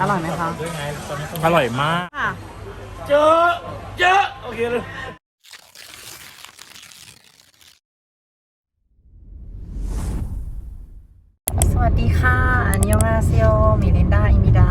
อร่อยมาก ค่ะเจอเจอโอเคเลยสวัสดีค่ะอันยองอาเซียมิลินดาอิมิดา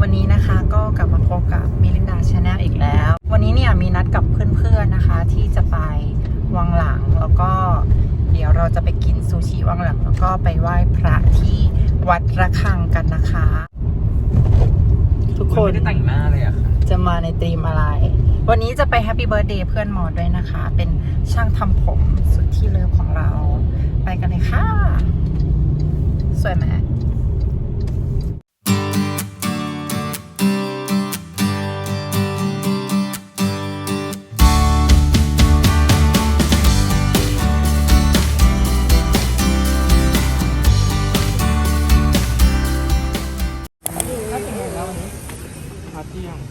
วันนี้นะคะก็กลับมาพบกับมิลินดาชาแนลอีกแล้ว วันนี้เนี่ยมีนัดกับเพื่อนๆนะคะ ที่จะไปวังหลังแล้วก็เดี๋ยวเราจะไปกินซูชิวังหลัง แล้วก็ไปไหว้พระที่วัดระฆังกันนะคะ ทุกคนไม่ได้แต่งหน้าเลยอะค่ะจะมาในธีมอะไร วันนี้จะไปแฮปปี้เบิร์ดเดย์เพื่อนหมอด้วยนะคะ เป็นช่างทำผมสุดที่เลิฟของเรา ไปกันเลยค่ะ สวยไหม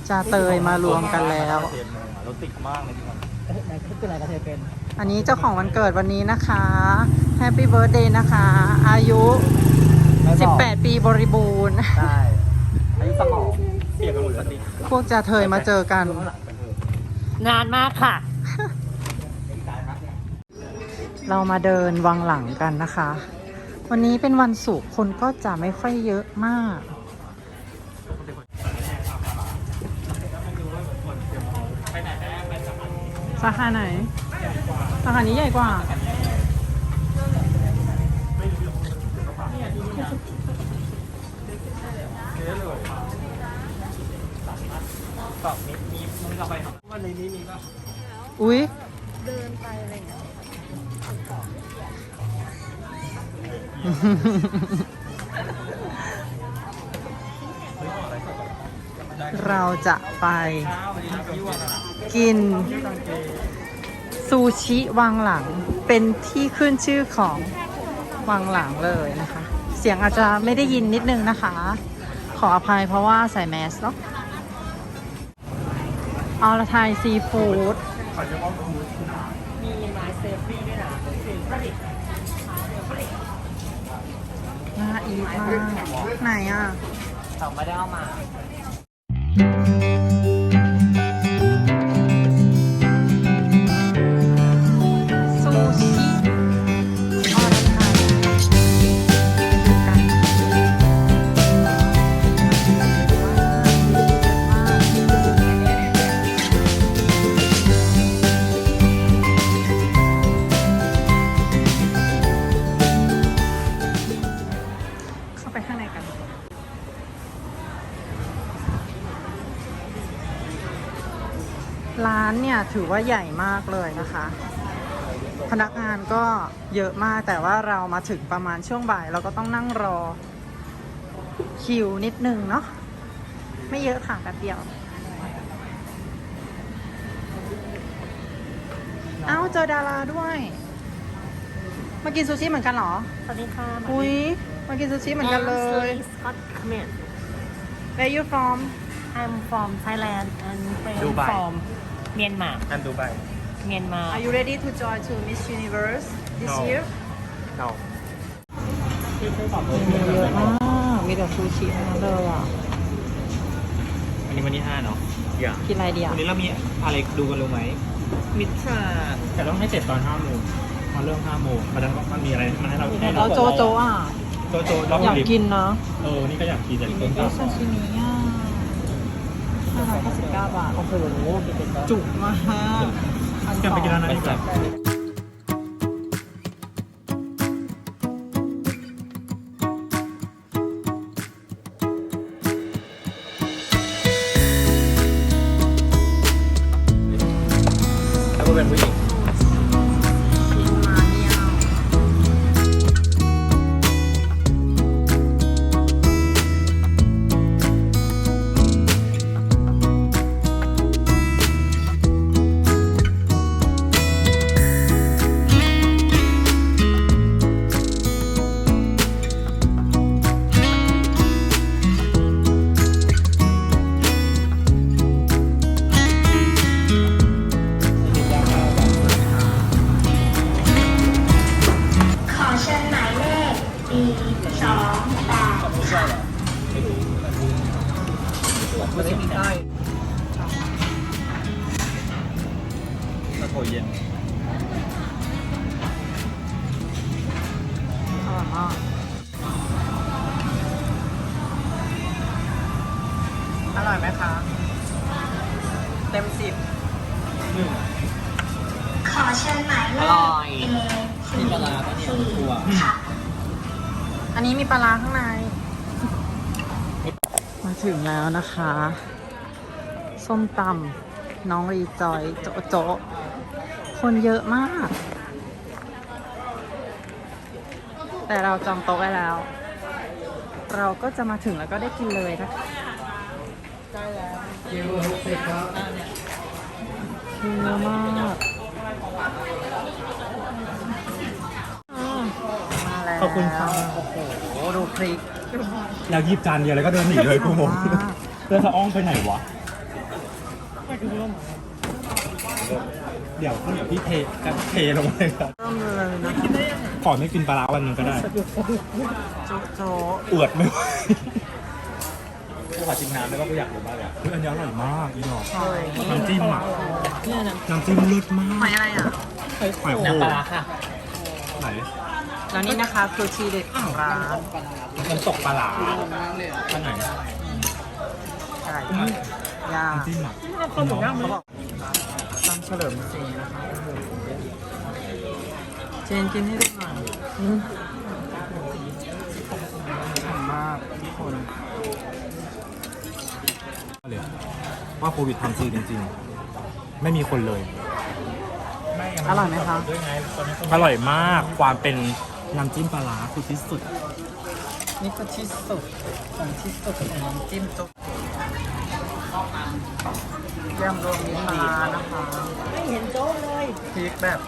จาเตยมารวมกันแล้ว รถติดมากเลยที่มันอันนี้เจ้าของวันเกิดวันนี้นะคะแฮปปี้เบิร์ดเดย์นะคะ อายุ 18 ปีบริบูรณ์ ใช่อายุสมองเปียกกันหมดเลยพวกจาเทยมาเจอกัน นานมากค่ะ เรามาเดินวังหลังกันนะคะ วันนี้เป็นวันศุกร์คนก็จะไม่ค่อยเยอะมาก สาขาไหน สาขานี้ใหญ่กว่า ตอบมีมีมึงกลับไปวันในนี้มีป่ะอุ๊ยเราจะไปข้าววันนี้ ที่ว่ากินซูชิวังหลังเป็นที่ขึ้นชื่อของวังหลังเลยนะคะ เสียงอาจจะไม่ได้ยินนิดนึงนะคะ ขออภัยเพราะว่าใส่แมสเนาะเอาลไทยซีฟู้ดมีไม้เซฟฟี่ด้วยนะน่าอีทมากไหนอะแต่ไม่ได้เอามา ซูานเนี่ยถือว่าใหญ่มากเลยนะคะ พนักงานก็เยอะมากแต่ว่าเรามาถึงประมาณช่วงบ่ายเราก็ต้องนั่งรอคิวนิดนึงเนาะไม่เยอะค่ะแป๊บเดียว เอ้าเจอดาราด้วย มากินซูชิเหมือนกันเหรอ สวัสดีค่ะอุ้ยมากินซูชิเหมือนกันเลยสกอตคเมน Where you from I'm from Thailand and friend ดูไบ from เมียนมาอันดูไบเมียนมา Are you ready to join to Miss Universe this No. year เราเมนูเยอะมากมีแต่ซูชิทั้งนั้นเลยอะวันนี้วันที่ห้าเนาะอย่ากินอะไรดีอะวันนี้เรามีอะไรดูกันรู้ไหม มิตรแต่ต้องให้เสร็จตอนห้าโมงมาเริ่มห้าโมงมันจะมันมีอะไรมันให้เราให้แล้เราวโจโจอะ โจโจเราอยากกินนะเออ นี่ก็อยากกินแต่ต้นโอ้ซาชิมิอะ ห้าร้อยเก้าสิบเก้าบาท โอ้โห จุกมากพันสจะองไปกินร้านนั้นดีกว่า กอร่อยไหมคะ เต็มสิบขอเชิญหมายเลอขร่อยเอมีปลาร้าปะเนี่ยกลัว ค่ะ อันนี้มีปลาร้าข้างใน มาถึงแล้วนะคะ ส้มตำน้องรีจอย โจะโจะคนเยอะมาก แต่เราจองโต๊ะไว้แล้ว เราก็จะมาถึงแล้วก็ได้กินเลยนะคะได้แล้วคิวครับคิวเยอะมากอืมมาแล้วขอบคุณครับโอ้โหดูพริกแล้วหยิบจานเดียวแล้วก็เดินหนีเลยกูงงมากเพื่อนสะอ้องไปไหนวะเดี๋ยวเดี๋ยวพี่เทจะเทลงเลยครับเริ่มเลยนะ ขอไม่กินปลาร้าวันหนึงก็ได้โจ๊ะโจ๊ะอวดไม่ไหวกูขอชิมน้ำได้ป่ะกูอยากรู้มากเลยอะเฮ้ยอันนี้อร่อยมากอีดอก น้ำจิ้มอะน้ำจิ้มเลิศมาหอกยอะไรอะ หอยโข่น้ำปลาร้าค่ะไหนแล้วนี่นะคะคือทีเด็ดของร้านมันำตกปลาร้าอันไหนไก่ย่างน้ำจิ้มอะเขาบอกตำเฉลิมศรี เจนกินให้ดูหน่อยอืมฉ่ำมากทุกคนเลยว่าโควิดทำซีจริงๆ ไม่มีคนเลย อร่อยไหมคะ อร่อยมากความเป็นน้ำจิ้มปลาร้าคือที่สุด นี่ก็ที่สุดของที่สุดของน้ำจิ้มจุ๊บแยมรวมมิตรปลาร้านะคะ ไม่เห็นโจ๊กเลยพริกแบบ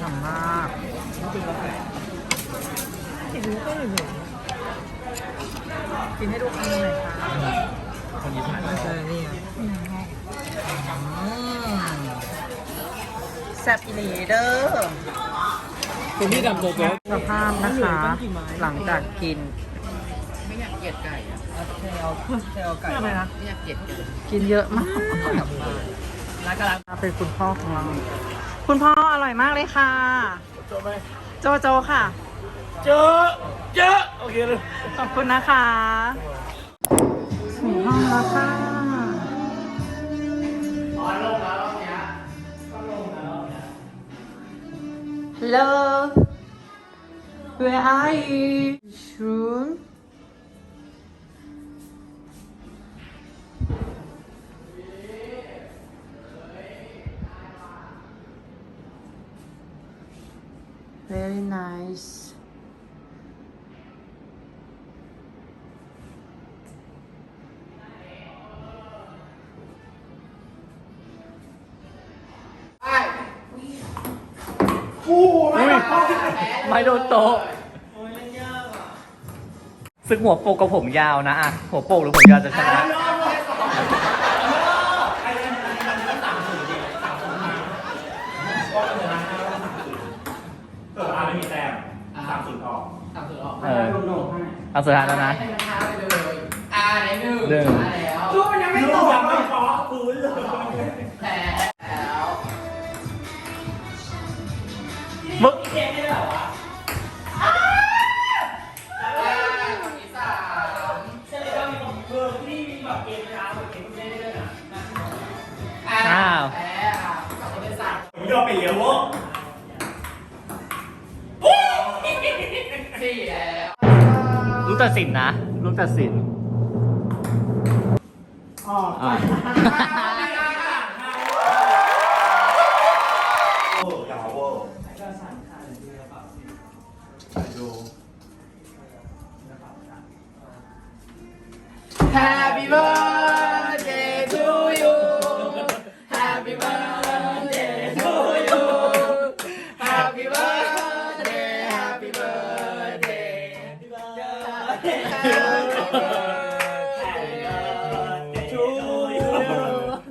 ฉ่ำมากเห็นก็ไม่เห็นกินให้ดูคำหน่อยค่ะคนนี้ไม่เคยนี่อืมแซ่บอีหลีเด้อคุณพี่ดำโจ๊กสภาพนะคะ หลังจากกิน ไม่อยากเกลียดไก่อะเทลเทลไก่ทำไมนะไม่อยากเกลียดไก่กินเยอะมากร้านกำลังเป็นคุณพ่อของเรา คุณพ่ออร่อยมากเลยค่ะโจ๊กไหมโจโจค่ะ เจอเจอโอเคเลยขอบคุณนะคะถึงห้องแล้วค่ะ Hello Where are you? ไม่โดนโต๊ะซึ่งหัวโปกกับผมยาวนะอะหัวโปกหรือผมยาวจะชนะ เกิดอะไรไม่มีแต้มสามศูนย์ออกเออเอาสุดท้ายแล้วนะอ่าในหนึ่งหนึ่งมาแล้ว ลูกยังไม่พอ อ่าอ้าวแพ้อะคนที่สามผมยอมไปเลี้ยววะสี่แล้วรู้ตัดสินนะรู้ตัดสินอ่า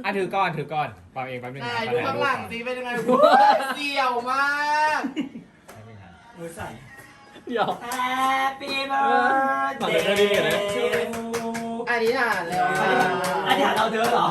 อะถือก่อนถือก่อนฟังเองแป๊บนึงไหนนะดูข้างหลังสิเป็นยังไงโอ้ยเสี่ยวมากเดี๋ยว Happy birthday มาเลยได้ดีกันเลยอันนี้อ่านแล้วอันนี้เราเดินเหรอ